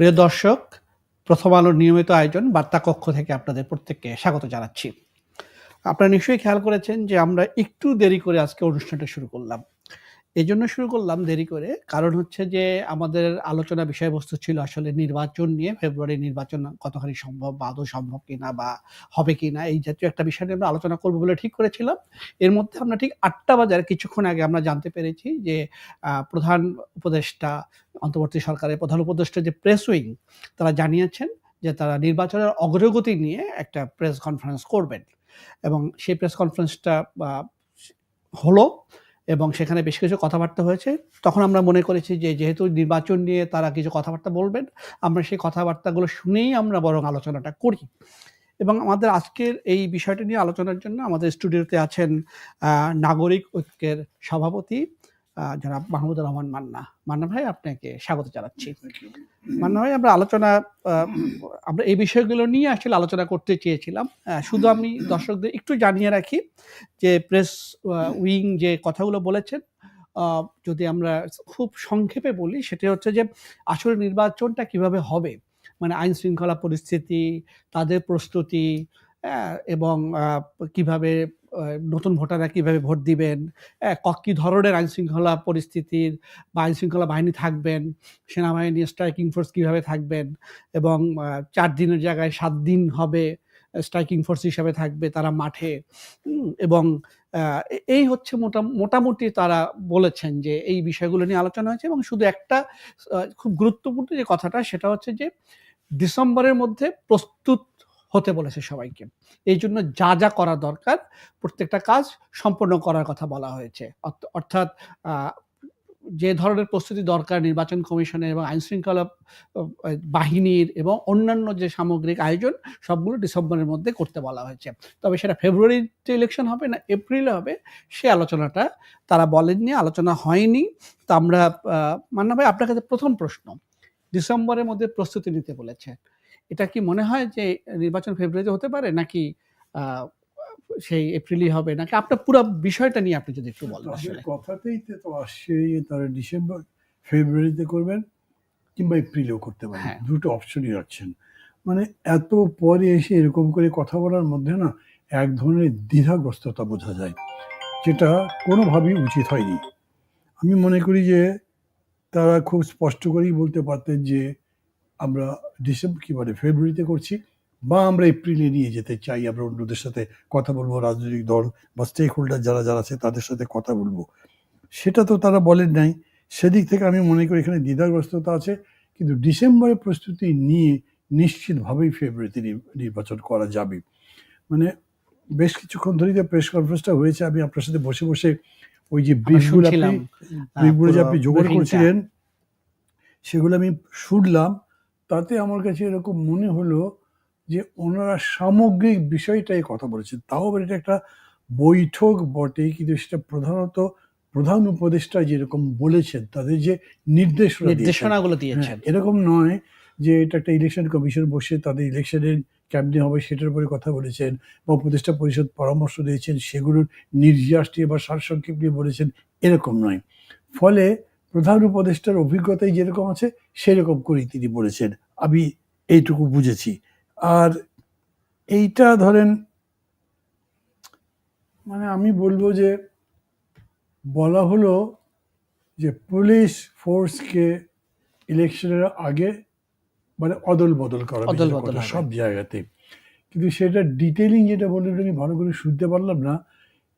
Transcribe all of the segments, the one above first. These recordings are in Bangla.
প্রিয় দর্শক, প্রথম আলোর নিয়মিত আয়োজন বার্তা কক্ষ থেকে আপনাদের প্রত্যেককে স্বাগত জানাচ্ছি। আপনারা নিশ্চয়ই খেয়াল করেছেন যে আমরা একটু দেরি করে আজকে অনুষ্ঠানটা শুরু করলাম। এই জন্য শুরু করলাম দেরি করে। কারণ হচ্ছে যে আমাদের আলোচনা বিষয়বস্তু ছিল আসলে নির্বাচন নিয়ে, ফেব্রুয়ারি নির্বাচন কতখানি সম্ভব বা আদৌ সম্ভব কিনা বা হবে কিনা, এই জাতীয় একটা বিষয় নিয়ে আমরা আলোচনা করব বলে ঠিক করেছিলাম। এর মধ্যে আমরা ঠিক আটটা বাজার কিছুক্ষণ আগে আমরা জানতে পেরেছি যে প্রধান উপদেষ্টা, অন্তর্বর্তী সরকারের প্রধান উপদেষ্টা যে প্রেস উইং তারা জানিয়েছেন যে তারা নির্বাচনের অগ্রগতি নিয়ে একটা প্রেস কনফারেন্স করবেন। এবং সেই প্রেস কনফারেন্সটা হলো এবং সেখানে বেশ কিছু কথাবার্তা হয়েছে। তখন আমরা মনে করেছি যে, যেহেতু নির্বাচন নিয়ে তারা কিছু কথাবার্তা বলবেন, আমরা সেই কথাবার্তাগুলো শুনেই আমরা বরং আলোচনাটা করি। এবং আমাদের আজকের এই বিষয়টি নিয়ে আলোচনার জন্য আমাদের স্টুডিওতে আছেন নাগরিক ঐক্যের সভাপতি জনাব মাহমুদুর রহমান মান্না। মান্না ভাই আপনাকে স্বাগত জানাচ্ছি। মান্না ভাই আমরা আলোচনা আমরা এই বিষয়গুলো নিয়ে আসলে আলোচনা করতে চেয়েছিলাম। শুধু আমি দর্শকদের একটু জানিয়ে রাখি যে প্রেস উইং যে কথাগুলো বলেছেন যদি আমরা খুব সংক্ষেপে বলি সেটা হচ্ছে যে আসলে নির্বাচনটা কীভাবে হবে? মানে আইন শৃঙ্খলা পরিস্থিতি তাদের প্রস্তুতি এবং কীভাবে নতুন ভোটাররা কীভাবে ভোট দিবেন? ক- ধরনের আইনশৃঙ্খলা পরিস্থিতির বা আইনশৃঙ্খলা বাহিনী থাকবেন? সেনাবাহিনী স্ট্রাইকিং ফোর্স কীভাবে থাকবেন? এবং চার দিনের জায়গায় সাত দিন হবে স্ট্রাইকিং ফোর্স হিসাবে থাকবে তারা মাঠে। এবং এই হচ্ছে মোটা, মোটামুটি তারা বলেছেন যে এই বিষয়গুলো নিয়ে আলোচনা হয়েছে এবং শুধু একটা খুব গুরুত্বপূর্ণ যে কথাটা সেটা হচ্ছে যে, ডিসেম্বরের মধ্যে প্রস্তুত হতে বলেছে সবাইকে। এই জন্য যা যা করা দরকার, প্রত্যেকটা কাজ সম্পন্ন করার কথা বলা হয়েছে। অর্থ- অর্থাৎ যে ধরনের প্রস্তুতি দরকার নির্বাচন কমিশনের এবং আইন শৃঙ্খলা বাহিনীর এবং অন্যান্য যে সামগ্রিক আয়োজন, সবগুলো ডিসেম্বরের মধ্যে করতে বলা হয়েছে। তবে সেটা ফেব্রুয়ারিতে ইলেকশন হবে না, এপ্রিলে হবে, সে আলোচনাটা তারা বলেননি, আলোচনা হয়নি। তা আমরা মান্না ভাই, আপনার কাছে প্রথম প্রশ্ন। ডিসেম্বরের মধ্যে প্রস্তুতি নিতে বলেছে। এটা কি মনে হয় যে নির্বাচন ফেব্রুয়ারিতে হতে পারে নাকি সেই এপ্রিলই হবে? নাকি আপনার পুরো বিষয়টা নিয়ে আপনি যদি একটু বলেন আসলে। কথাতেই তো আসছে তারা ডিসেম্বর ফেব্রুয়ারিতে করবেন কিংবা এপ্রিলেও করতে পারেন। হ্যাঁ। দুটো অপশনই রাখছেন। মানে এত পরে এসে এরকম করে কথা বলার মধ্যে না এক ধরনের দ্বিধাগ্রস্ততা বোঝা যায় যেটা কোনোভাবেই উচিত হয়নি। আমি মনে করি যে তারা খুব স্পষ্ট করেই বলতে পারতেন যে আমরা ডিসেম্বর কি মানে ফেব্রুয়ারিতে করছি বা আমরা এপ্রিলে নিয়ে যেতে চাই আমরা অন্যদের সাথে কথা বলব রাজনৈতিক দল বা স্টেক হোল্ডার যারা যারা আছে তাদের সাথে কথা বলব। সেটা তো তারা বলেন নাই। সেদিক থেকে আমি মনে করি এখানে দ্বিধাগ্রস্ততা আছে কিন্তু ডিসেম্বরের প্রস্তুতি নিয়ে নিশ্চিতভাবেই ফেব্রুয়ারিতে নির- নির্বাচন করা যাবে। মানে বেশ কিছুক্ষণ ধরেই যে প্রেস কনফারেন্সটা হয়েছে আমি আপনার সাথে বসে বসে ওই যে ব্রিফগুলো আপনি ব্রিফগুলো যে আপনি জোগাড় করছিলেন সেগুলো আমি শুনলাম তাতে আমার কাছে এরকম মনে হলো যে ওনারা সামগ্রিক বিষয়টাই কথা বলেছেন তাও আবার এটা একটা বৈঠক বটে কিন্তু সেটা প্রধানত প্রধান উপদেষ্টা যেরকম বলেছেন তাদের যে নির্দেশনা নির্দেশনাগুলো হ্যাঁ, দিয়েছেন। এরকম নয় যে এটা একটা ইলেকশন কমিশন বসে তাদের ইলেকশনের কেমনি হবে সেটার উপরে কথা বলেছেন বা উপদেষ্টা পরিষদ পরামর্শ দিয়েছেন সেগুলোর নির্যাস নিয়ে বা সারসংক্ষেপ নিয়ে বলেছেন এরকম নয়। ফলে প্রধান উপদেষ্টার অভিজ্ঞতাই যেরকম আছে সেরকম করেই তিনি বলেছেন। আমি এইটুকু বুঝেছি। আর এইটা ধরেন মানে আমি বলব যে বলা হলো যে পুলিশ ফোর্সকে ইলেকশনের আগে মানে অদল বদল করা অদল বদল করা সব জায়গাতে। কিন্তু সেটা ডিটেলিং যেটা বললেন আমি ভালো করে শুনতে পারলাম না।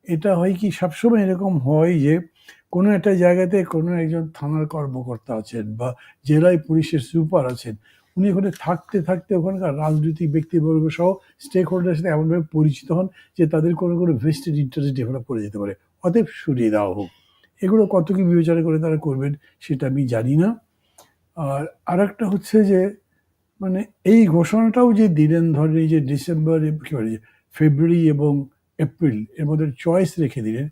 এটা হয় কি সবসময় এরকম হয় যে কোনো একটা জায়গাতে কোনো একজন থানার কর্মকর্তা আছেন বা জেলায় পুলিশের সুপার আছেন, উনি ওখানে থাকতে থাকতে ওখানকার রাজনৈতিক ব্যক্তিবর্গ সহ স্টেক হোল্ডারের সাথে এমনভাবে পরিচিত হন যে তাদের কোনো কোনো ভেস্টেড ইন্টারেস্ট ডেভেলপ করে যেতে পারে। অতএব সরিয়ে দেওয়া হোক। এগুলো কত কি বিবেচনা করে তারা করবেন সেটা আমি জানি না। আর আরেকটা হচ্ছে যে মানে এই ঘোষণাটাও যে দিলেন ধরেন এই যে ডিসেম্বর কি বলে, যে ফেব্রুয়ারি এবং এপ্রিল এর মধ্যে চয়েস রেখে দিলেন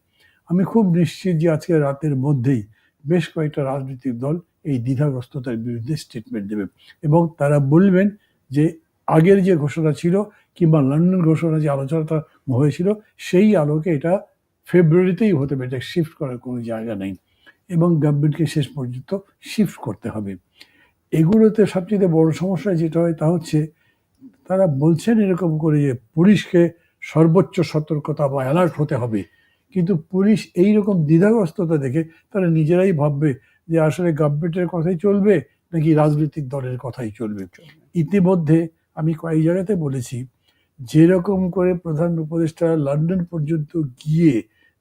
আমি খুব নিশ্চিত যে আজকে রাতের মধ্যেই বেশ কয়েকটা রাজনৈতিক দল এই দ্বিধাগ্রস্ততার বিরুদ্ধে স্টেটমেন্ট দেবে। এবং তারা বলবেন যে আগের যে ঘোষণা ছিল কিংবা লন্ডন ঘোষণা যে আলোচনাটা হয়েছিল, সেই আলোকে এটা ফেব্রুয়ারিতেই হতে পারে, এটা শিফট করার কোনো জায়গা নেই। এবং গভর্নমেন্টকে শেষ পর্যন্ত শিফট করতে হবে। এগুলোতে সবচেয়ে বড় সমস্যা যেটা হয় তা হচ্ছে, তারা বলছেন এরকম করে যে পুলিশকে সর্বোচ্চ সতর্কতা বা অ্যালার্ট হতে হবে। কিন্তু পুলিশ এই রকম দ্বিধাগ্রস্ততা দেখে তারা নিজেরাই ভাববে যে আসলে গভর্নমেন্টের কথাই চলবে নাকি রাজনৈতিক দলের কথাই চলবে। ইতিমধ্যে আমি কয়েক জায়গাতে বলেছি, যেরকম করে প্রধান উপদেষ্টা লন্ডন পর্যন্ত গিয়ে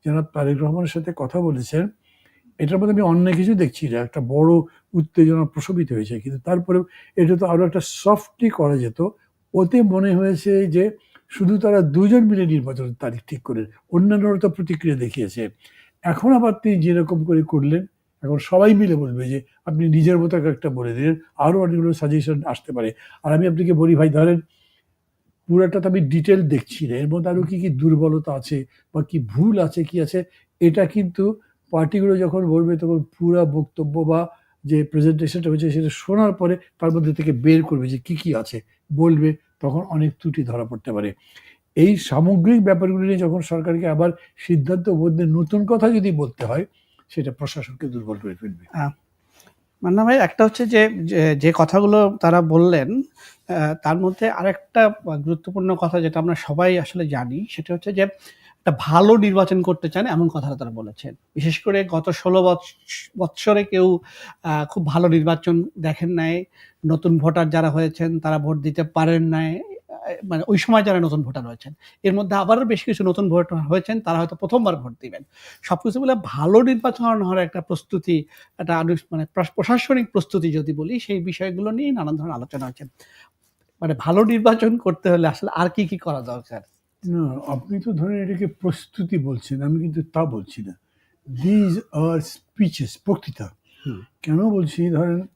জনাব তারেক রহমানের সাথে কথা বলেছেন, এটার মধ্যে আমি অন্য কিছু দেখছি না, একটা বড় উত্তেজনা প্রশমিত হয়েছে। কিন্তু তারপরেও এটা তো আরও একটা সফটলি করা যেত। ওতে মনে হয়েছে যে শুধু তারা দুজন মিলে নির্বাচনের তারিখ ঠিক করেন অন্যান্যরা তো প্রতিক্রিয়া দেখিয়েছে। এখন আবার তিনি যেরকম করে করলেন, এখন সবাই মিলে বলবে যে, আপনি নিজের মতো একটা বলে দিলেন আরও অনেকগুলো সাজেশন আসতে পারে। আর আমি আপনাকে বলি ভাই, ধরেন পুরাটা তো আমি ডিটেল দেখছি না, এর মধ্যে আরও কী কী দুর্বলতা আছে বা কি ভুল আছে, কি আছে, এটা কিন্তু পার্টিগুলো যখন বলবে তখন পুরা বক্তব্য বা যে প্রেজেন্টেশনটা হয়েছে সেটা শোনার পরে তার মধ্যে থেকে বের করবে যে কি কি আছে, বলবে। তখন অনেক ত্রুটি ধরা পড়তে পারে। এই সামগ্রিক ব্যাপারগুলি নিয়ে যখন সরকারকে আবার সিদ্ধান্ত বদলে নতুন কথা যদি বলতে হয়, সেটা প্রশাসনকে দুর্বল করে ফেলবে মান্না ভাই, একটা হচ্ছে যে, যে- কথাগুলো তারা বললেন তার মধ্যে আরেকটা গুরুত্বপূর্ণ কথা যেটা আমরা সবাই আসলে জানি, সেটা হচ্ছে যে একটা ভালো নির্বাচন করতে চান এমন কথাটা তারা বলেছেন। বিশেষ করে গত ষোলো বৎসরে কেউ খুব ভালো নির্বাচন দেখেন নাই, নতুন ভোটার যারা হয়েছেন তারা ভোট দিতে পারেন নাই মানে ওই সময় যারা নতুন ভোটার হয়েছেন এর মধ্যে আবারও বেশ কিছু নতুন ভোটার হয়েছেন, তারা হয়তো প্রথমবার ভোট দিবেন। সবকিছু বলে ভালো নির্বাচন হওয়ার একটা প্রস্তুতি, একটা মানে প্র- প্রশাসনিক প্রস্তুতি যদি বলি, সেই বিষয়গুলো নিয়ে নানান ধরনের আলোচনা হচ্ছে। মানে ভালো নির্বাচন করতে হলে আসলে আর কি কি করা দরকার? না আপনি তো ধরেন এটাকে প্রস্তুতি বলছেন আমি কিন্তু তা বলছি না। দিজ আর স্পিচেস বক্তৃতা। কেন বলছি? ধরেন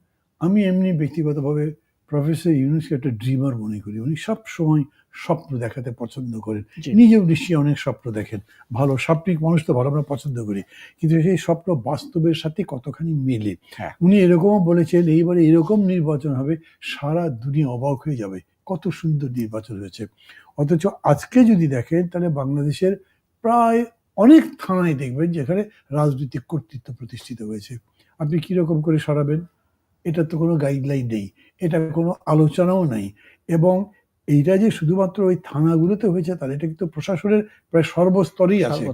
আমি এমনি ব্যক্তিগতভাবে প্রফেসর ইউনুসকে একটা ড্রিমার মনে করি। উনি সব সময় স্বপ্ন দেখাতে পছন্দ করেন। নিজেও নিশ্চয়ই অনেক স্বপ্ন দেখেন। ভালো স্বপ্নিক মানুষ তো ভালো আমরা পছন্দ করি। কিন্তু সেই স্বপ্ন বাস্তবের সাথে কতখানি মেলে? হ্যাঁ। উনি এরকমও বলেছেন এইবারে এরকম নির্বাচন হবে সারা দুনিয়া অবাক হয়ে যাবে। কত সুন্দর নির্বাচন হয়েছে। অথচ আজকে যদি দেখেন তাহলে বাংলাদেশের প্রায় অনেক থানায় দেখবেন যেখানে রাজনৈতিক কর্তৃত্ব প্রতিষ্ঠিত হয়েছে। আপনি কীরকম করে সরাবেন? এটা তো কোনো গাইডলাইন নেই এটা কোনো আলোচনাও নাই। এবং এইটা যে শুধুমাত্র ওই থানাগুলোতে হয়েছে তার এটা কিন্তু প্রশাসনের প্রায় সর্বস্তরেই আছে।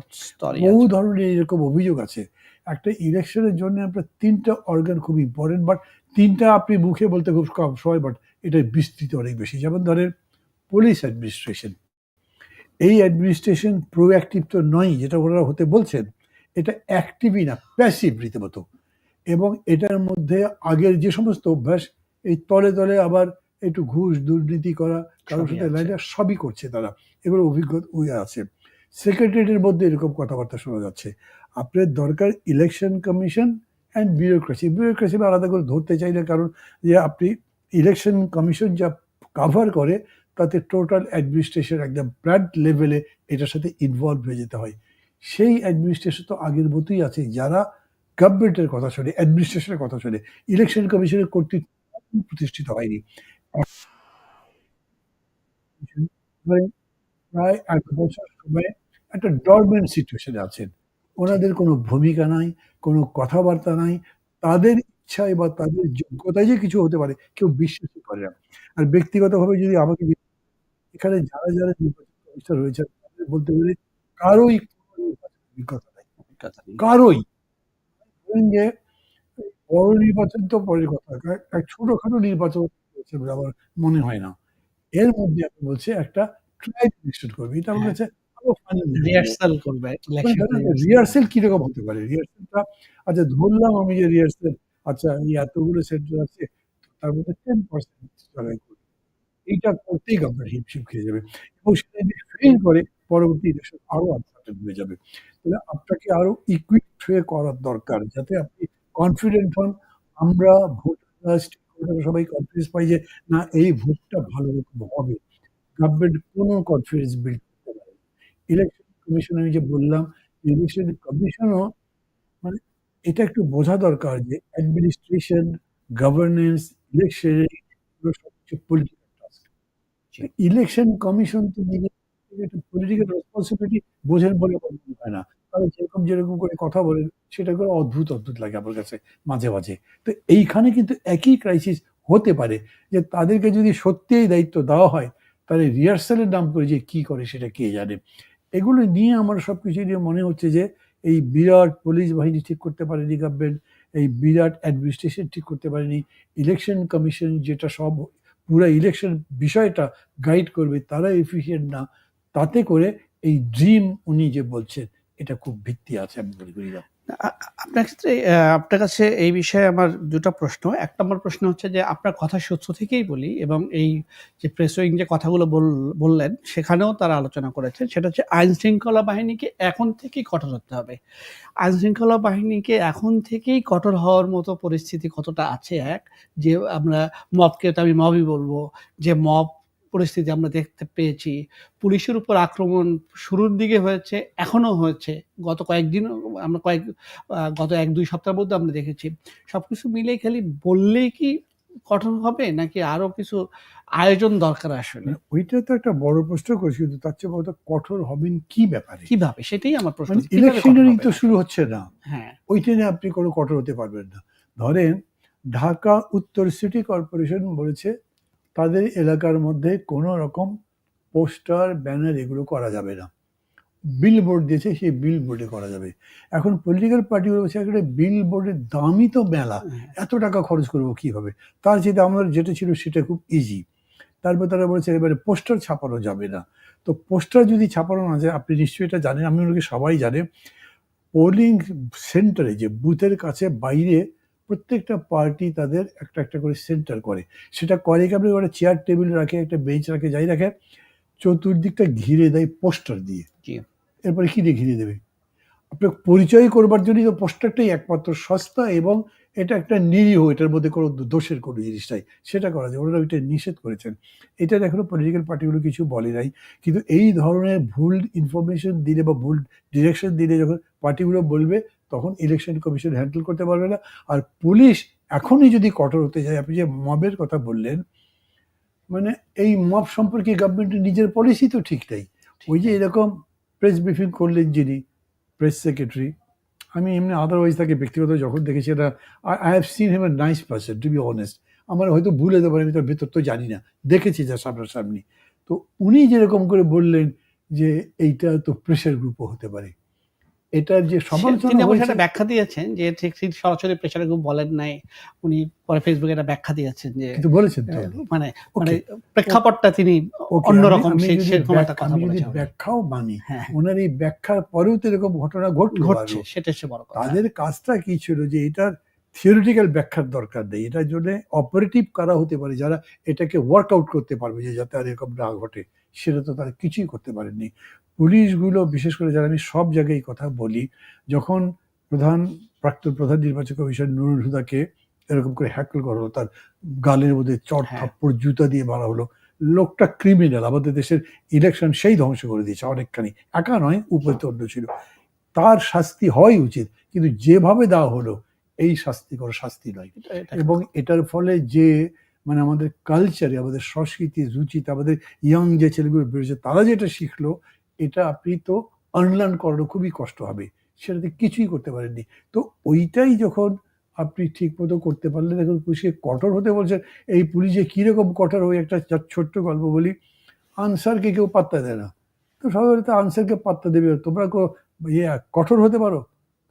বহু ধরনের এরকম অভিযোগ আছে। একটা ইলেকশনের জন্য আপনার তিনটা অর্গান খুব ইম্পর্টেন্ট বাট তিনটা আপনি মুখে বলতে খুব কম সময় বাট এটা বিস্তৃত অনেক বেশি। যেমন ধরেন পুলিশ অ্যাডমিনিস্ট্রেশন এই অ্যাডমিনিস্ট্রেশন প্রোঅ্যাক্টিভ তো নয় যেটা ওনারা হতে বলছেন এটা অ্যাক্টিভই না প্যাসিভ রীতিমতো। এবং এটার মধ্যে আগের যে সমস্ত অভ্যাস এই তলে তলে আবার একটু ঘুষ দুর্নীতি করা কারোর সাথে আছে। লাইনে সবই করছে তারা। এগুলো অভিজ্ঞতা আছে। সেক্রেটারিয়েটের মধ্যে এরকম কথাবার্তা শোনা যাচ্ছে। আপনার দরকার election commission and bureaucracy bureaucracy আলাদা করে ধরতে চাই না কারণ যে আপনি ইলেকশন কমিশন যা কাভার করে, তাতে টোটাল অ্যাডমিনিস্ট্রেশন একদম প্ল্যান্ট লেভেলে এটার সাথে ইনভলভ হয়ে যেতে হয়। সেই অ্যাডমিনিস্ট্রেশন তো আগের মতোই আছে, যারা গভর্নমেন্টের কথা শোনে অ্যাডমিনিস্ট্রেশনের কথা শোনে ইলেকশন কমিশনের কর্তৃত্ব প্রতিষ্ঠিত হয়নি। প্রায় এক বছর সময় একটা ডরমেন্ট সিচুয়েশনে আছেন। ওনাদের কোনো ভূমিকা নাই, কোনো কথাবার্তা নাই, তাদের ইচ্ছায় বা তাদের যোগ্যতায় যে কিছু হতে পারে কেউ বিশ্বাসই করে না। আর ব্যক্তিগতভাবে যদি আমাকে এখানে যারা যারা নির্বাচন কমিশনার হয়েছে তাদের বলতে গেলে কারোই অভিজ্ঞতা নাই। কারোই। যে বড় নির্বাচন তো পরের কথা এক- ছোটখাটো নির্বাচন হয়েছে বলে আমার মনে হয় না। এর মধ্যে আমি বলছি একটা ট্রাই ইলেকশন করবে। এটা আমার হ্যাঁ। কাছে রিহার্সাল করবে রিহার্সেল কীরকম হতে পারে? রিহার্সেলটা আচ্ছা ধরলাম আমি যে রিহার্সেল আচ্ছা এই এতগুলো সেন্টার আছে, তার মধ্যে টেন পার্সেন্ট করবে এইটা করতেই গভর্নমেন্ট হিমশিম খেয়ে যাবে। এবং সেটা যদি ফেল করে, পরবর্তী ইলেকশন আরও আনসার্টেন হয়ে যাবে। তাহলে আপনাকে আরও ইকুইপ হয়ে করার দরকার, যাতে আপনি কনফিডেন্ট হন। আমরা ভোটাররা সবাই কনফিডেন্স পাই যে, না, এই ভোটটা ভালো রকম হবে। গভর্নমেন্ট কোনো কনফিডেন্স বিল্ড করতে পারে ইলেকশন কমিশন আমি যে বললাম ইলেকশন কমিশনও মানে এটা একটু বোঝা দরকার যে অ্যাডমিনিস্ট্রেশন গভর্নেন্স ইলেকশন এগুলো সবকিছু পলিটিক্যাল টাস্ক জি। ইলেকশন কমিশন তো একটা পলিটিক্যাল রেসপন্সিবিলিটি বোঝেন বলে আমার মনে হয় না। তারা যেরকম যেরকম করে কথা বলেন সেটা করে অদ্ভুত অদ্ভুত লাগে আমার কাছে মাঝে মাঝে। তো এইখানে কিন্তু একই ক্রাইসিস হতে পারে যে তাদেরকে যদি সত্যিই দায়িত্ব দেওয়া হয় তাহলে রিহার্সালের নাম করে যে কি করে সেটা কে জানে। এগুলো নিয়ে আমার সব কিছু নিয়ে মনে হচ্ছে যে এই বিরাট পুলিশ বাহিনী ঠিক করতে পারেনি গভর্নমেন্ট এই বিরাট অ্যাডমিনিস্ট্রেশন ঠিক করতে পারেনি। ইলেকশন কমিশন যেটা সব পুরো ইলেকশন বিষয়টা গাইড করবে, তারা এফিসিয়েন্ট না। তাতে করে এই ড্রিম উনি যে বলছেন, এটা খুব ভিত্তি আছে আমি মনে করি না। আপনার ক্ষেত্রে আপনার কাছে এই বিষয়ে আমার দুটো প্রশ্ন। এক নম্বর প্রশ্ন হচ্ছে যে, আপনার কথা সূত্র থেকেই বলি এবং এই যে প্রেস উইং যে কথাগুলো বল- বললেন, সেখানেও তারা আলোচনা করেছেন। সেটা হচ্ছে আইন শৃঙ্খলা বাহিনীকে এখন থেকেই কঠোর হতে হবে। আইন শৃঙ্খলা বাহিনীকে এখন থেকেই কঠোর হওয়ার মতো পরিস্থিতি কতটা আছে, এক? যে আমরা মবকে তো আমি মবই বলব। যে মব পরিস্থিতি আমরা দেখতে পেয়েছি। পুলিশের উপর আক্রমণ শুরুর দিকে হয়েছে এখনও হয়েছে। গত কয়েকদিন আমরা কয়েক গত এক দুই সপ্তাহের মধ্যে আমরা দেখেছি। সবকিছু মিলে খালি বললেই কি কঠোর হবে নাকি আরও কিছু আয়োজন দরকার আসলে? মানে ওইটা তো একটা বড় প্রশ্ন করেছি কিন্তু তার চেয়ে বড় কঠোর হবেন কি ব্যাপারে? কীভাবে? সেটাই আমার প্রশ্ন মানে ইলেকশনেরই হবে? তো শুরু হচ্ছে না। হ্যাঁ। ওইটা নিয়ে আপনি কোনো কঠোর হতে পারবেন না। ধরেন ঢাকা উত্তর সিটি কর্পোরেশন বলেছে তাদের এলাকার মধ্যে কোনো রকম পোস্টার ব্যানার এগুলো করা যাবে না। বিল বোর্ড দিয়েছে সেই বিল বোর্ডে করা যাবে। এখন পলিটিক্যাল পার্টিগুলো বলছে একটা বিল বোর্ডের দামই তো মেলা। হ্যাঁ, এত টাকা খরচ করব কীভাবে? তার যেটা আমাদের যেটা ছিল সেটা খুব ইজি তারপর তারা বলেছে এবারে পোস্টার ছাপানো যাবে না। তো পোস্টার যদি ছাপানো না যায় আপনি নিশ্চয়ই এটা জানেন আমি ওনাকে সবাই জানে। পোলিং সেন্টারে যে বুথের কাছে বাইরে প্রত্যেকটা পার্টি তাদের একটা একটা করে সেন্টার করে। সেটা করে কি আপনি একটা চেয়ার টেবিল রাখে একটা বেঞ্চ রাখে যাই রাখে চতুর্দিকটা ঘিরে দেয় পোস্টার দিয়ে। এরপরে কি দিয়ে ঘিরে দেবে? আপনার পরিচয় করবার জন্যই তো পোস্টারটাই একমাত্র সস্তা এবং এটা একটা নিরীহ এটার মধ্যে কোনো দোষের কোনো জিনিস নাই। সেটা করা যায়। ওনারা ওইটা নিষেধ করেছেন। এটা এখনও পলিটিক্যাল পার্টিগুলো কিছু বলে নাই। কিন্তু এই ধরনের ভুল ইনফরমেশন দিলে বা ভুল ডিরেকশন দিলে যখন পার্টিগুলো বলবে তখন ইলেকশন কমিশন হ্যান্ডেল করতে পারবে না। আর পুলিশ এখনই যদি কঠোর হতে যায় আপনি যে মবের কথা বললেন মানে এই মব সম্পর্কে গভর্নমেন্টের নিজের পলিসি তো ঠিক নেই। ওই যে এরকম প্রেস ব্রিফিং করলেন যিনি প্রেস সেক্রেটারি আমি এমনি আদারওয়াইজ তাকে ব্যক্তিগত যখন দেখেছি এটা I have seen him a nice person to be honest আমার হয়তো ভুলে পারে আমি তার ভেতর তো জানি না। দেখেছি যা সামনাসামনি। তো উনি যেরকম করে বললেন যে এইটা তো প্রেশার গ্রুপও হতে পারে। এটার যে সমালোচনা হয়েছে ব্যাখ্যা দিয়েছেন যে ঠিক ঠিক সরাসরি প্রেশার গ্রুপ বলেন নাই। উনি পরে ফেসবুকে একটা ব্যাখ্যা দিয়েছেন যে কিন্তু বলেছেন তো। মানে মানে প্রেক্ষাপটটা তিনি অন্যরকম সেই সেরকম একটা কথা বলেছেন। ব্যাখ্যাও মানি হ্যাঁ ওনার এই ব্যাখ্যার পরেও তো এরকম ঘটনা ঘটছে সেটা সে বড় কথা। তাদের কাজটা কি ছিল যে এটার থিওরিটিক্যাল ব্যাখ্যার দরকার নেই। এটার জন্য অপারেটিভ কারা হতে পারে যারা এটাকে ওয়ার্কআউট করতে পারবে যে যাতে আর এরকম না ঘটে সেটা তো তারা কিছুই করতে পারেননি। পুলিশগুলো বিশেষ করে যারা আমি সব জায়গায় কথা বলি যখন প্রধান প্রাক্তন প্রধান নির্বাচন কমিশন নুরুল হুদাকে এরকম করে হ্যাকল করা হলো তার গালের মধ্যে চট হ্যাঁ। থাপ্পড় জুতা দিয়ে মারা হলো লোকটা ক্রিমিনাল আমাদের দেশের ইলেকশন সেই ধ্বংস করে দিয়েছে অনেকখানি। একা নয় উপরে ছিল। তার শাস্তি হওয়াই উচিত। কিন্তু যেভাবে দেওয়া হলো এই শাস্তি কোনো শাস্তি নয় এবং এটার ফলে যে মানে আমাদের কালচারে আমাদের সংস্কৃতি রুচিতে আমাদের ইয়াং যে ছেলেগুলো বেরোচ্ছে তারা যেটা শিখলো এটা আপনি তো আনলার্ন করানো খুবই কষ্ট হবে। সেটাতে কিছুই করতে পারেননি। তো ওইটাই যখন আপনি ঠিক মতো করতে পারলেন দেখুন পুলিশকে কঠোর হতে বলছেন এই পুলিশে কীরকম কঠোর ওই একটা ছোট্ট গল্প বলি আনসারকে কেউ পাত্তা দেয় না। তো সবাই তো আনসারকে পাত্তা দেবে তোমরা কো- ইয়ে কঠোর হতে পারো?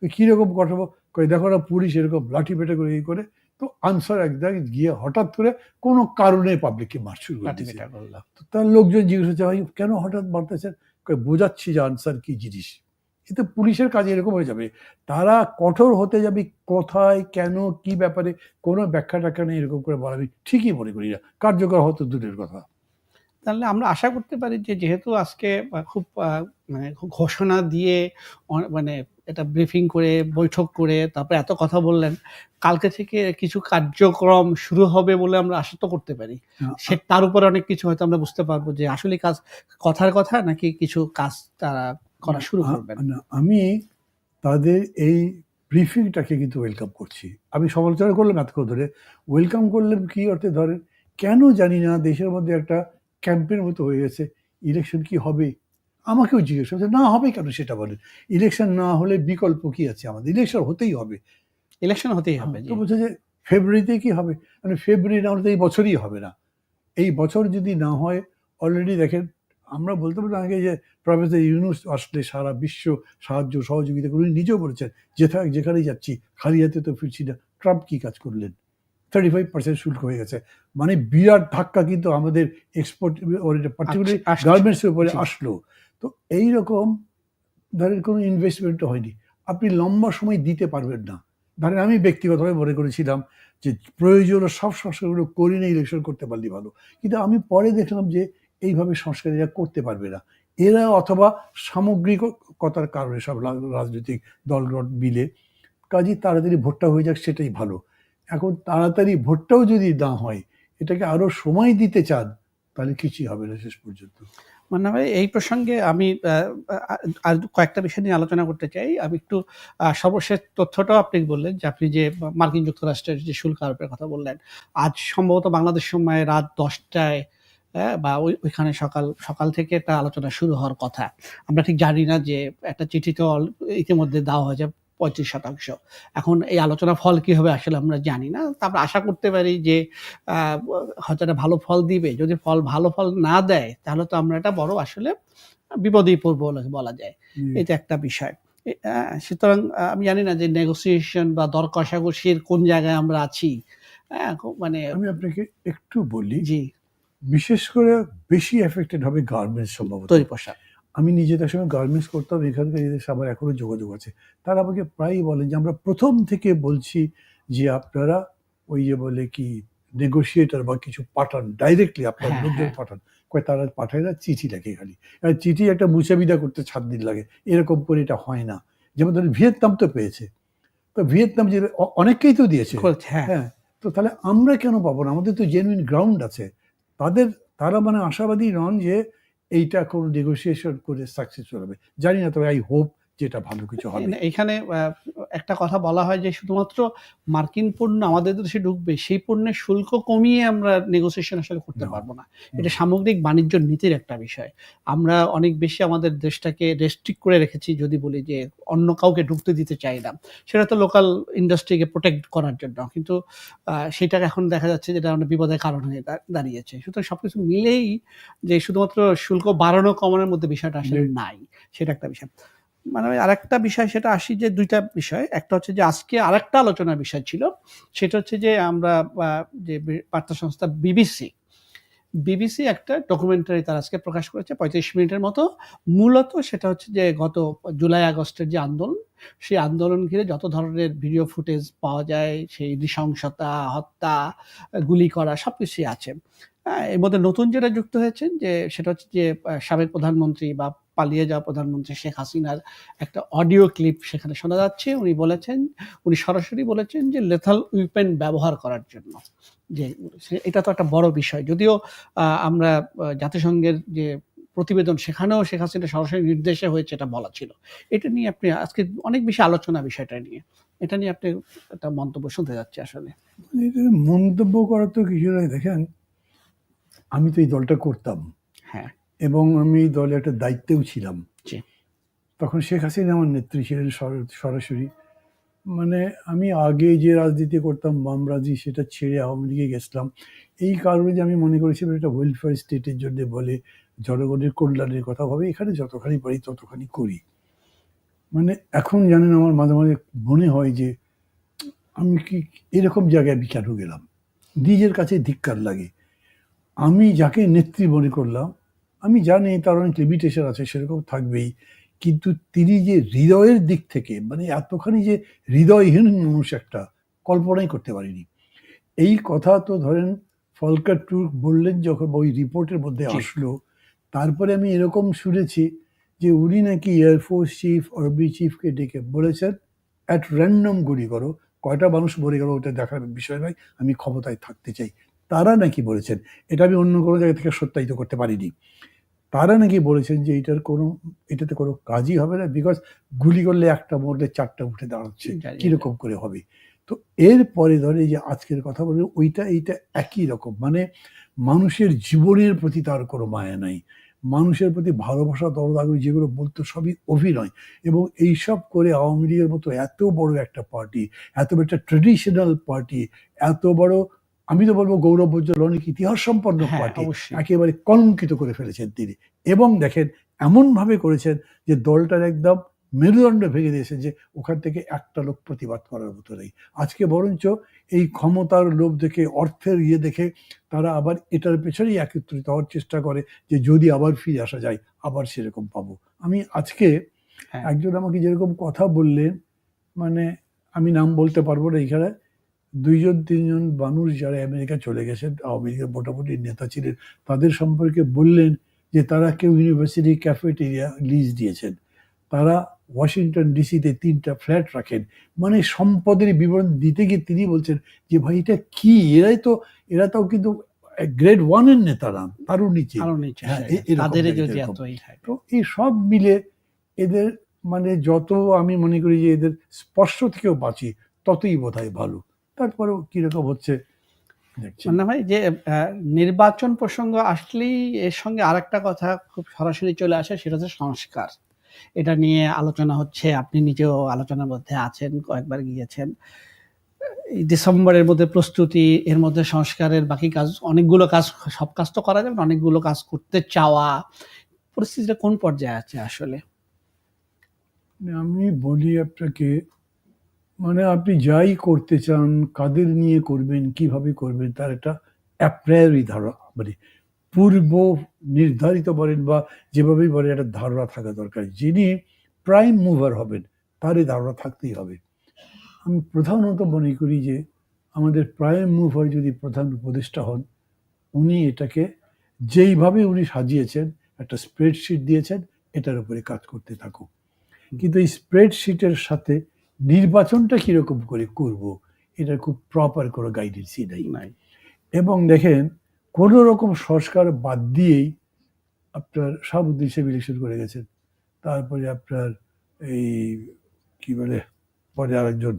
তো কীরকম কঠোর কই দেখো না পুলিশ এরকম লাঠি পেটে করে এই করে তো আনসার একদম গিয়ে হঠাৎ করে কোনো কারণে পাবলিককে মার শুরু করে। তো তার লোকজন জিজ্ঞেস করছে ভাই কেন হঠাৎ মারতেছেন? বোঝাচ্ছি যে আনসার কি জিনিস। এতে পুলিশের কাজ এরকম হয়ে যাবে। তারা কঠোর হতে যাবে কোথায় কেন কি ব্যাপারে কোনো ব্যাখ্যা ট্যাখ্যা নেই এরকম করে বলা আমি ঠিকই মনে করি না। কার্যকর হতো দূরের কথা। তাহলে আমরা আশা করতে পারি যে যেহেতু আজকে খুব মানে ঘোষণা দিয়ে মানে এটা ব্রিফিং করে বৈঠক করে তারপরে এত কথা বললেন। কালকে থেকে কিছু কার্যক্রম শুরু হবে বলে আমরা আশা তো করতে পারি। সে তার উপরে অনেক কিছু হয়তো আমরা বুঝতে পারব যে আসলে কাজ কথার কথা নাকি কিছু কাজ তারা করা শুরু করবেন? আমি তাদের এই ব্রিফিংটাকে কিন্তু ওয়েলকাম করছি। আমি সমালোচনা করলাম এতক্ষণ ধরে। ওয়েলকাম করলেন কি অর্থে? ধরেন কেন জানি না দেশের মধ্যে একটা ক্যাম্পের মতো হয়ে গেছে। ইলেকশন কি হবে? আমাকেও জিজ্ঞেস করছে না হবে কেন সেটা বলেন? ইলেকশন না হলে বিকল্প কি আছে আমাদের? ইলেকশন হতেই হবে। ইলেকশন হতেই হবে তো বলছে যে ফেব্রুয়ারিতে কি হবে? মানে ফেব্রুয়ারি না হলে তো এই বছরই হবে না। এই বছর যদি না হয় অলরেডি দেখেন আমরা বলতে পারি আগে যে প্রফেসর ইউনুস আসলে সারা বিশ্ব সাহায্য সহযোগিতা করে উনি নিজেও বলেছেন যেথা যেখানেই যাচ্ছি খালি হাতে তো ফিরছি না। ট্রাম্প কি কাজ করলেন? থার্টি ফাইভ পার্সেন্ট শুল্ক হয়ে গেছে। মানে বিরাট ধাক্কা কিন্তু আমাদের এক্সপোর্ট আসছে। গার্মেন্টসের উপরে আসলো। তো এই রকম ধরেন কোনো ইনভেস্টমেন্টও হয়নি। আপনি লম্বা সময় দিতে পারবেন না। ধরেন আমি ব্যক্তিগতভাবে মনে করেছিলাম যে প্রয়োজন সব সংস্কারগুলো করি না ইলেকশন করতে পারলে ভালো। কিন্তু আমি পরে দেখলাম যে এইভাবে সংস্কার এরা করতে পারবে না। এরা অথবা সামগ্রিকতার কারণে সব রাজনৈতিক দলগট মিলে কাজেই তাড়াতাড়ি ভোটটা হয়ে যাক সেটাই ভালো। এখন তাড়াতাড়ি ভোটটাও যদি না হয়, এটাকে আরও সময় দিতে চান, তাহলে কিছুই হবে না শেষ পর্যন্ত। মান্না ভাই এই প্রসঙ্গে আমি আর কয়েকটা বিষয় নিয়ে আলোচনা করতে চাই। আমি একটু সর্বশেষ তথ্যটাও আপনি বললেন যে আপনি যে মার্কিন যুক্তরাষ্ট্রের যে শুল্ক আরোপের কথা বললেন আজ সম্ভবত বাংলাদেশ সময় রাত দশটায় হ্যাঁ, বা ওই ওইখানে সকাল সকাল থেকে একটা আলোচনা শুরু হওয়ার কথা। আমরা ঠিক জানি না যে একটা চিঠি তো ইতিমধ্যে দেওয়া হয়েছে। পঁয়ত্রিশ শতাংশ। এখন এই আলোচনা ফল কি হবে আসলে আমরা জানি না। তারপর আশা করতে পারি যে আহ, হয়তো একটা ভালো ফল দিবে। যদি ফল ভালো ফল না দেয় তাহলে তো আমরা এটা বড় আসলে বিপদেই পড়ব বলা যায়। এটা একটা বিষয়। সুতরাং আমি জানি না যে নেগোসিয়েশন বা দর কষাকষির কোন জায়গায় আমরা আছি। হ্যাঁ, মানে আমি আপনাকে একটু বলি জি। বিশেষ করে বেশি এফেক্টেড হবে গার্মেন্টস সম্ভবত। তৈরি পোশাক। আমি নিজে তার সঙ্গে গার্মেন্টস করতাম এখানকার এদের সাথে আমার এখনও যোগাযোগ আছে। তারা আমাকে প্রায়ই বলেন যে আমরা প্রথম থেকে বলছি যে আপনারা ওই যে বলে কি নেগোসিয়েটার বা কিছু পাঠান ডাইরেক্টলি আপনার হ্যাঁ, লোকজন হ্যাঁ। পাঠান। কয় তারা পাঠায় না চিঠি লেখে খালি। আর চিঠি একটা মুছাবিদা করতে সাত দিন লাগে। এরকম করে এটা হয় না। যেমন ধরেন ভিয়েতনাম তো পেয়েছে। তো ভিয়েতনাম যে অনেককেই তো দিয়েছে। হ্যাঁ। হ্যাঁ তো তাহলে আমরা কেন পাবো না? আমাদের তো জেনুইন গ্রাউন্ড আছে। তাদের তারা মানে আশাবাদী নন যে এইটা কোনো নেগোসিয়েশন করে সাকসেসফুল হবে জানি না তবে আই হোপ যেটা ভালো কিছু হবে। এখানে- একটা কথা বলা হয় যে শুধুমাত্র মার্কিন পণ্য আমাদের দেশে ঢুকবে সেই পণ্যের শুল্ক কমিয়ে আমরা নেগোসিয়েশন আসলে করতে পারব না। এটা সামগ্রিক বাণিজ্য নীতির একটা বিষয়। আমরা অনেক বেশি আমাদের দেশটাকে রেস্ট্রিক্ট করে রেখেছি যদি বলি যে অন্য কাউকে ঢুকতে দিতে চাই না। সেটা তো লোকাল ইন্ডাস্ট্রিকে প্রোটেক্ট করার জন্য। কিন্তু আহ, সেটা এখন দেখা যাচ্ছে যেটা অনেক বিপদের কারণ হয়ে দাঁড়িয়েছে। সুতরাং সবকিছু মিলেই যে শুধুমাত্র শুল্ক বাড়ানো কমানোর মধ্যে বিষয়টা আসলে নাই। সেটা একটা বিষয়। মানে আরেকটা বিষয় সেটা আসি যে দুইটা বিষয়। একটা হচ্ছে যে আজকে আরেকটা আলোচনার বিষয় ছিল সেটা হচ্ছে যে আমরা যে বার্তা সংস্থা বিবিসি বিবিসি একটা ডকুমেন্টারি তার আজকে প্রকাশ করেছে পঁয়ত্রিশ মিনিটের মতো। মূলত সেটা হচ্ছে যে গত জুলাই আগস্টের যে আন্দোলন সেই আন্দোলন ঘিরে যত ধরনের ভিডিও ফুটেজ পাওয়া যায় সেই নৃশংসতা হত্যা গুলি করা সব কিছুই আছে। হ্যাঁ, এর মধ্যে নতুন যেটা যুক্ত হয়েছেন যে সেটা হচ্ছে যে সাবেক প্রধানমন্ত্রী বা পালিয়ে যাওয়া প্রধানমন্ত্রী শেখ হাসিনার একটা অডিও ক্লিপ সেখানে শোনা যাচ্ছে। উনি বলেছেন, উনি সরাসরি বলেছেন যে লেথাল উইপেন ব্যবহার করার জন্য। যে এটা তো একটা বড় বিষয়। যদিও আমরা জাতিসংঘের যে প্রতিবেদন সেখানেও শেখ হাসিনা সরাসরি নির্দেশে হয়েছে এটা বলা ছিল। এটা নিয়ে আপনি আজকে অনেক বেশি আলোচনা বিষয়টা নিয়ে। এটা নিয়ে আপনি একটা মন্তব্য শুনতে যাচ্ছি আসলে। মন্তব্য করার তো কিছু নয় দেখেন, আমি তো এই দলটা করতাম। এবং আমি দলে একটা দায়িত্বেও ছিলাম। তখন শেখ হাসিনা আমার নেত্রী ছিলেন সরাসরি। মানে আমি আগে যে রাজনীতি করতাম বামরাজি সেটা ছেড়ে আওয়ামী লীগে গেছিলাম। এই কারণে যে আমি মনে করেছিলাম এটা ওয়েলফেয়ার স্টেটের জন্য বলে জনগণের কল্যাণের কথা ভাবে এখানে যতখানি পারি ততখানি করি। মানে এখন জানেন আমার মাঝে মাঝে মনে হয় যে আমি কি এরকম জায়গায় আমি কেন গেলাম? নিজের কাছে ধিক্কার লাগে। আমি যাকে নেত্রী মনে করলাম আমি জানি তার অনেক লিমিটেশন আছে সেরকম থাকবেই। কিন্তু তিনি যে হৃদয়ের দিক থেকে মানে এতখানি যে হৃদয়হীন মানুষ একটা কল্পনাই করতে পারিনি। এই কথা তো ধরেন ফলকার টুর বললেন যখন ওই রিপোর্টের মধ্যে আসলো। তারপরে আমি এরকম শুনেছি যে উনি নাকি এয়ারফোর্স চিফ আর্মি চিফকে ডেকে বলেছেন অ্যাট র্যান্ডম গুলি করো কয়টা মানুষ মরে গেল ওটা দেখার বিষয় নয় আমি ক্ষমতায় থাকতে চাই। তারা নাকি বলেছেন এটা আমি অন্য কোনো জায়গা থেকে সত্যায়িত করতে পারিনি। তারা নাকি বলেছেন যে এটার কোনো এটাতে কোনো কাজই হবে না বিকজ গুলি করলে একটা মরলে চারটা উঠে দাঁড়াচ্ছে কীরকম করে হবে? তো এর এরপরে ধরে যে আজকের কথা বলে ওইটা এইটা একই রকম। মানে মানুষের জীবনের প্রতি তার কোনো মায়া নাই। মানুষের প্রতি ভালোবাসা দরদ আগ্রহ যেগুলো বলতো সবই অভিনয়। এবং এইসব করে আওয়ামী লীগের মতো এত বড় একটা পার্টি এত বড় একটা ট্রেডিশনাল পার্টি এত বড় আমি তো বলব গৌরব উজ্জ্বল অনেক ইতিহাস সম্পন্ন হ্যাঁ পার্টি একেবারে কলঙ্কিত করে ফেলেছেন তিনি। এবং দেখেন এমনভাবে করেছেন যে দলটার একদম মেরুদণ্ড ভেঙে দিয়েছেন যে ওখান থেকে একটা লোক প্রতিবাদ করার মতো নেই। আজকে বরঞ্চ এই ক্ষমতার লোভ দেখে অর্থের ইয়ে দেখে তারা আবার এটার পেছনেই একত্রিত হওয়ার চেষ্টা করে যে যদি আবার ফিরে আসা যায় আবার সেরকম পাবো। আমি আজকে হ্যাঁ। একজন আমাকে যেরকম কথা বললেন মানে আমি নাম বলতে পারব না এখানে দুইজন তিনজন মানুষ যারা আমেরিকা চলে গেছেন আওয়ামী লীগের মোটামুটি নেতা ছিলেন তাদের সম্পর্কে বললেন যে তারা কেউ ইউনিভার্সিটি ক্যাফেটেরিয়া লিজ দিয়েছেন। তারা ওয়াশিংটন ডিসিতে তিনটা ফ্ল্যাট রাখেন। মানে সম্পদের বিবরণ দিতে গিয়ে তিনি বলছেন যে ভাই এটা কি? এরাই তো এরা তাও কিন্তু গ্রেড ওয়ানের নেতা না তারও নিচে। আরও নিচে হ্যাঁ, তো এই সব মিলে এদের মানে যত আমি মনে করি যে এদের স্পর্শ থেকেও বাঁচি ততই বোধ হয় ভালো। তারপরেও কীরকম হচ্ছে? দেখছি। মানে ভাই যে নির্বাচন প্রসঙ্গ আসলেই এর সঙ্গে আর একটা কথা খুব সরাসরি চলে আসে সেটা হচ্ছে সংস্কার। এটা নিয়ে আলোচনা হচ্ছে আপনি নিজেও আলোচনার মধ্যে আছেন কয়েকবার গিয়েছেন। ডিসেম্বরের মধ্যে প্রস্তুতি এর মধ্যে সংস্কারের বাকি কাজ অনেকগুলো কাজ সব কাজ তো করা যাবে না অনেকগুলো কাজ করতে চাওয়া। পরিস্থিতিটা কোন পর্যায়ে আছে আসলে? আমি বলি আপনাকে মানে আপনি যাই করতে চান কাদের নিয়ে করবেন কীভাবে করবেন তার একটা অ্যাপ্রায়ারি ধারণা মানে পূর্ব নির্ধারিত বলেন বা যেভাবেই বলেন একটা ধারণা থাকা দরকার। যিনি প্রাইম মুভার হবেন তার এই ধারণা থাকতেই হবে। আমি প্রধানত মনে করি যে আমাদের প্রাইম মুভার যদি প্রধান উপদেষ্টা হন উনি এটাকে যেইভাবে উনি সাজিয়েছেন একটা স্প্রেডশিট দিয়েছেন এটার উপরে কাজ করতে থাকুক। কিন্তু এই স্প্রেডশিটের সাথে নির্বাচনটা কীরকম করে করব এটা খুব প্রপার কোনো গাইডেন্সই নেই। নাই। এবং দেখেন কোনো রকম সংস্কার বাদ দিয়েই আপনার শাহাবুদ্দিন সাহেব ইলেকশন করে গেছেন। তারপরে আপনার এই কি বলে পরে আরেকজন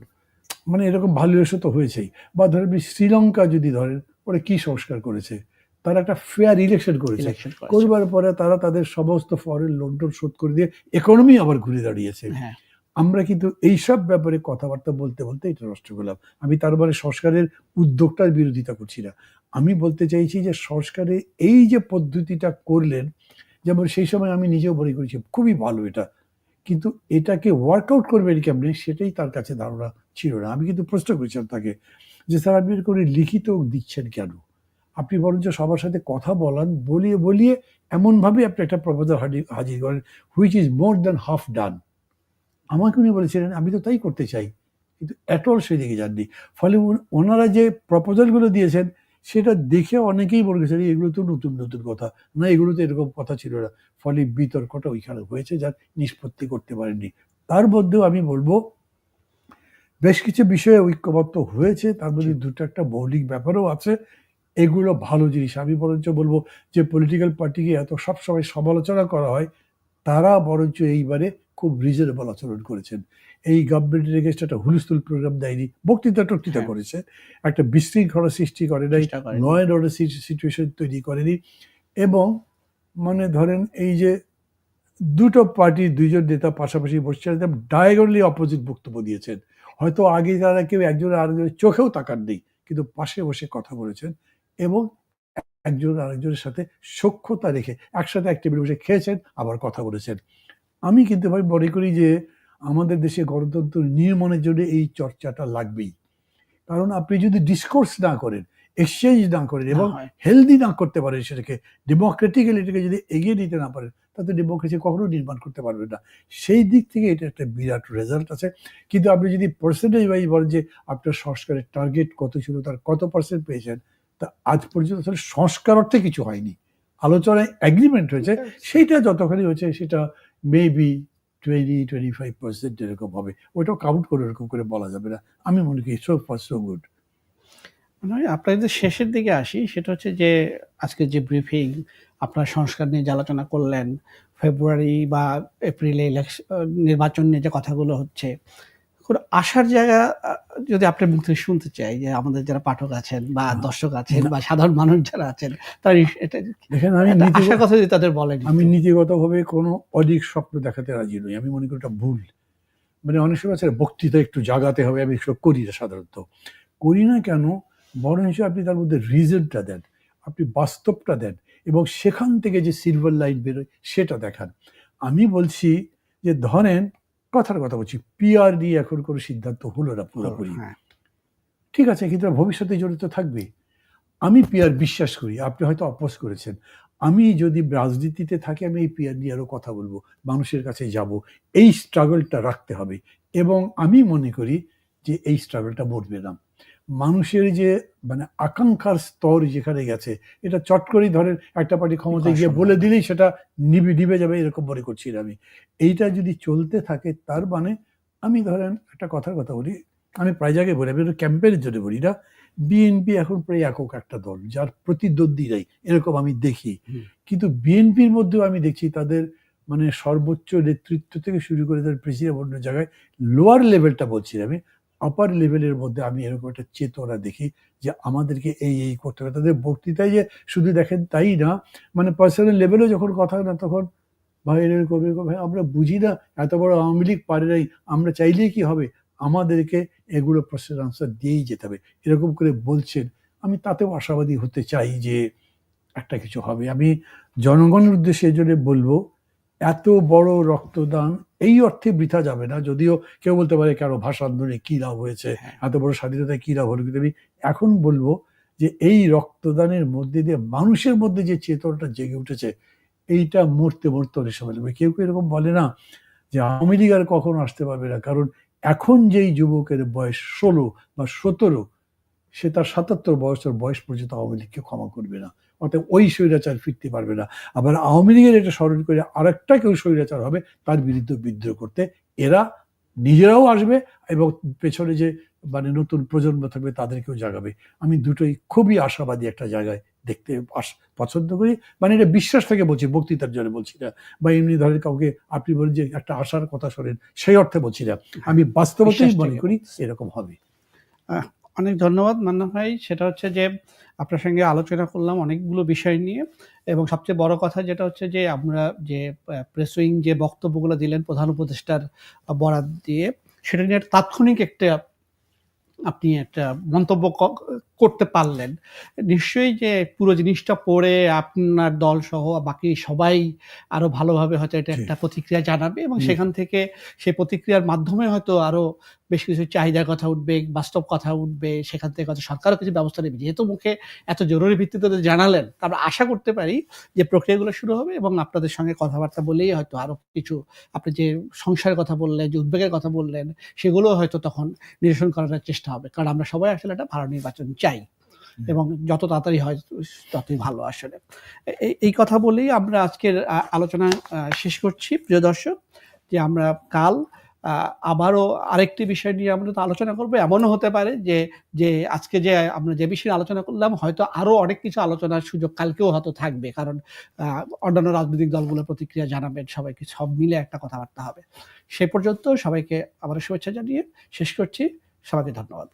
মানে এরকম ভালো তো হয়েছেই। বা ধরেন শ্রীলঙ্কা যদি ধরেন ওরা কি সংস্কার করেছে? তারা একটা ফেয়ার ইলেকশন করেছে। করবার পরে তারা তাদের সমস্ত ফরেন লোন শোধ করে দিয়ে ইকোনমি আবার ঘুরে দাঁড়িয়েছে। হ্যাঁ। আমরা কিন্তু এইসব ব্যাপারে কথাবার্তা বলতে বলতে এটা নষ্ট করলাম। আমি তার মানে সংস্কারের উদ্যোগটার বিরোধিতা করছি না। আমি বলতে চাইছি যে সংস্কারে এই যে পদ্ধতিটা করলেন, যেমন সেই সময় আমি নিজেও মনে করেছি খুবই ভালো এটা। কিন্তু এটাকে ওয়ার্কআউট করবেন কেমনি সেটাই তার কাছে ধারণা ছিল না। আমি কিন্তু প্রশ্ন করেছিলাম তাকে যে, স্যার, আপনি করে লিখিত দিচ্ছেন কেন? আপনি বরঞ্চ সবার সাথে কথা বলান, বলিয়ে বলিয়ে এমনভাবে আপনি একটা প্রপোজাল হাজির করেন which is more than half done আমাকে উনি বলেছিলেন আমি তো তাই করতে চাই কিন্তু অ্যাটল সেদিকে যাননি। ফলে ওনারা যে প্রপোজালগুলো দিয়েছেন সেটা দেখে অনেকেই বলে গেছেন এগুলো তো নতুন নতুন কথা। না এগুলো তো এরকম কথা ছিল না। ফলে বিতর্কটা ওইখানে হয়েছে যার নিষ্পত্তি করতে পারেননি। তার মধ্যেও আমি বলব বেশ কিছু বিষয়ে ঐক্যবদ্ধ হয়েছে তার মধ্যে দুটো একটা মৌলিক ব্যাপারও আছে। এগুলো ভালো জিনিস। আমি বরঞ্চ বলব যে পলিটিক্যাল পার্টিকে এত সবসময় সমালোচনা করা হয় তারা বরঞ্চ এইবারে খুব রিজনেবল আচরণ করেছেন। এই গভর্নমেন্টের এগেস্ট একটা হুলস্থুল প্রোগ্রাম দেয়নি। বক্তৃতা টক্তৃতা হ্যাঁ। করেছে। একটা বিশৃঙ্খলা সৃষ্টি করে নাই। করেন। অর্ডার সিচুয়েশন তৈরি করেনি। এবং মানে ধরেন এই যে দুটো পার্টি দুইজন নেতা পাশাপাশি বসছে ডায়াগনলি অপোজিট বক্তব্য দিয়েছেন। হয়তো আগে তারা কেউ একজন আরেকজনের চোখেও তাকাননি কিন্তু পাশে বসে কথা বলেছেন এবং একজন আরেকজনের সাথে সক্ষতা রেখে একসাথে এক টেবিলে বসে খেয়েছেন আবার কথা বলেছেন। আমি কিন্তু ভাই মনে করি যে আমাদের দেশে গণতন্ত্র নির্মাণের জন্য এই চর্চাটা লাগবেই। কারণ আপনি যদি ডিসকোর্স না করেন এক্সচেঞ্জ না করেন এবং হেলদি না করতে পারেন সেটাকে ডেমোক্রেটিক্যালি এটাকে যদি এগিয়ে নিতে না পারেন তাতে ডেমোক্রেসি কখনো নির্মাণ করতে পারবেন না। সেই দিক থেকে এটা একটা বিরাট রেজাল্ট আছে। কিন্তু আপনি যদি পার্সেন্টেজ ওয়াইজ বলেন যে আপনার সংস্কারের টার্গেট কত ছিল তার কত পার্সেন্ট পেয়েছেন তা আজ পর্যন্ত আসলে সংস্কার অর্থে কিছু হয়নি। আলোচনায় অ্যাগ্রিমেন্ট হয়েছে সেইটা যতখানি হয়েছে সেটা maybe twenty twenty five percent এরকম হবে। ওটাও কাউন্ট করে ওরকম করে বলা যাবে না। আমি মনে করি সো ফার সো গুড আপনার যদি শেষের দিকে আসি, সেটা হচ্ছে যে আজকে যে ব্রিফিং আপনার সংস্কার নিয়ে যে আলোচনা করলেন ফেব্রুয়ারি বা এপ্রিলে ইলেকশন নির্বাচন নিয়ে যে কথাগুলো হচ্ছে কোনো আশার জায়গা যদি আপনার মুখ থেকে শুনতে চাই যে আমাদের যারা পাঠক আছেন বা দর্শক আছেন বা সাধারণ মানুষ যারা আছেন তারা এটা দেখেন আমি আশার কথা যদি তাদের বলেন। আমি। নীতিগতভাবে কোনো অধিক স্বপ্ন দেখাতে রাজি নই। আমি মনে করি ওটা ভুল। মানে অনেক সময় আছে বক্তৃতা একটু জাগাতে হবে আমি এসব করি না সাধারণত। করি না কেন? বরঞ্চ আপনি তার মধ্যে রিজনটা দেন আপনি বাস্তবটা দেন এবং সেখান থেকে যে সিলভার লাইন বেরোয় সেটা দেখান। আমি বলছি যে ধরেন কথার কথা বলছি। পিআর নিয়ে এখন কোনো সিদ্ধান্ত হলো না পুরোপুরি। হ্যাঁ। ঠিক আছে কিন্তু ভবিষ্যতে জড়িত থাকবে। আমি পিয়ার বিশ্বাস করি আপনি হয়তো অপোজ করেছেন। আমি যদি রাজনীতিতে থাকি আমি এই পিয়ার নিয়ে আরও কথা বলব মানুষের কাছে যাব। এই স্ট্রাগলটা রাখতে হবে। এবং আমি মনে করি যে এই স্ট্রাগলটা মরবে না। মানুষের যে মানে আকাঙ্ক্ষার স্তর যেখানে গেছে এটা চট করেই ধরেন একটা পার্টি ক্ষমতায় গিয়ে বলে দিলেই সেটা নিবে নিবে যাবে এরকম মনে করছি আমি। এইটা যদি চলতে থাকে তার মানে আমি ধরেন একটা কথার কথা বলি আমি প্রায় জায়গায় বলি আমি ক্যাম্পেনের জন্য বলি না বিএনপি এখন প্রায় একক একটা দল যার প্রতিদ্বন্দ্বী নাই এরকম আমি দেখি। কিন্তু বিএনপির মধ্যেও আমি দেখছি তাদের মানে সর্বোচ্চ নেতৃত্ব থেকে শুরু করে তাদের প্রেসিডেন্ট অন্য জায়গায় লোয়ার লেভেলটা বলছি আমি আপার লেভেলের মধ্যে আমি এরকম একটা চেতনা দেখি যে আমাদেরকে এই এই করতে হবে। তাদের বক্তৃতায় যে শুধু দেখেন তাই না মানে পার্সোনাল লেভেলেও যখন কথা না তখন, ভাই, এরকম এরকম আমরা বুঝি না, এত বড় আওয়ামী লীগ পারে নাই, আমরা চাইলেই কি হবে? আমাদেরকে এগুলো প্রশ্নের আনসার দিয়েই যেতে হবে। এরকম করে বলছেন। আমি তাতেও আশাবাদী হতে চাই যে একটা কিছু হবে। আমি জনগণের উদ্দেশ্যে এই জন্য বলব এত বড় রক্তদান এই অর্থে বৃথা যাবে না। যদিও কেউ বলতে পারে কেন ভাষা আন্দোলনে কী লাভ হয়েছে? হ্যাঁ। এত বড় স্বাধীনতায় কী লাভ হলো? কিন্তু আমি এখন বলব যে এই রক্তদানের মধ্যে দিয়ে মানুষের মধ্যে যে চেতনাটা জেগে উঠেছে এইটা মরতে মরতে অনেক সময় লাগবে। কেউ কেউ এরকম বলে না যে আওয়ামী লীগ আর কখনো আসতে পারবে না। কারণ এখন যেই যুবকের বয়স ষোলো বা সতেরো সে তার সাতাত্তর বছর বয়স পর্যন্ত আওয়ামী লীগকে ক্ষমা করবে না। অর্থাৎ ওই স্বৈরাচার ফিরতে পারবে না। আবার আওয়ামী লীগের এটা স্মরণ করে আরেকটা কেউ স্বৈরাচার হবে তার বিরুদ্ধে বিদ্রোহ করতে। এরা নিজেরাও আসবে এবং পেছনে যে মানে নতুন প্রজন্ম থাকবে তাদেরকেও জাগাবে। আমি দুটোই খুবই আশাবাদী একটা জায়গায় দেখতে আস- পছন্দ করি। মানে এটা বিশ্বাস থেকে বলছি বক্তৃতার জন্য বলছি না। বা এমনি ধরেন কাউকে আপনি বলেন যে একটা আশার কথা শোনেন সেই অর্থে বলছি না। আমি বাস্তবতাই মনে করি এরকম হবে। অনেক ধন্যবাদ মান্না ভাই। সেটা হচ্ছে যে আপনার সঙ্গে আলোচনা করলাম অনেকগুলো বিষয় নিয়ে এবং সবচেয়ে বড় কথা যেটা হচ্ছে যে আমরা যে প্রেসুইং যে বক্তব্যগুলো দিলেন প্রধান উপদেষ্টার বরাদ দিয়ে, সেটা নিয়ে তাৎক্ষণিক একটা আপনি একটা মন্তব্য করতে পারলেন। নিশ্চয়ই যে পুরো জিনিসটা পড়ে আপনার দল সহ বাকি সবাই আরও ভালোভাবে হয়তো এটা একটা প্রতিক্রিয়া জানাবে এবং সেখান থেকে সেই প্রতিক্রিয়ার মাধ্যমে হয়তো আরও বেশ কিছু চাহিদার কথা উঠবে বাস্তব কথা উঠবে সেখান থেকে হয়তো সরকারও কিছু ব্যবস্থা নেবে। যেহেতু মুখে এত জরুরি ভিত্তিতে জানালেন তা আমরা আশা করতে পারি যে প্রক্রিয়াগুলো শুরু হবে এবং আপনাদের সঙ্গে কথাবার্তা বলেই হয়তো আরও কিছু আপনি যে সংসারের কথা বললেন যে উদ্বেগের কথা বললেন সেগুলো হয়তো তখন নিরসন করার চেষ্টা হবে। কারণ আমরা সবাই আসলে একটা ভালো নির্বাচন চাই এবং যত তাড়াতাড়ি হয় ততই ভালো আসলে। এই- এই কথা বলেই আমরা আজকের আলোচনা শেষ করছি। প্রিয় দর্শক যে আমরা কাল আবারও আরেকটি বিষয় নিয়ে আমরা তো আলোচনা করব। এমনও হতে পারে যে যে আজকে যে আমরা যে বিষয়ে আলোচনা করলাম হয়তো আরও অনেক কিছু আলোচনার সুযোগ কালকেও হয়তো থাকবে। কারণ অন্যান্য রাজনৈতিক দলগুলোর প্রতিক্রিয়া জানাবেন সবাইকে সব মিলে একটা কথাবার্তা হবে। সে পর্যন্ত সবাইকে আবারও শুভেচ্ছা জানিয়ে শেষ করছি। সবাইকে ধন্যবাদ।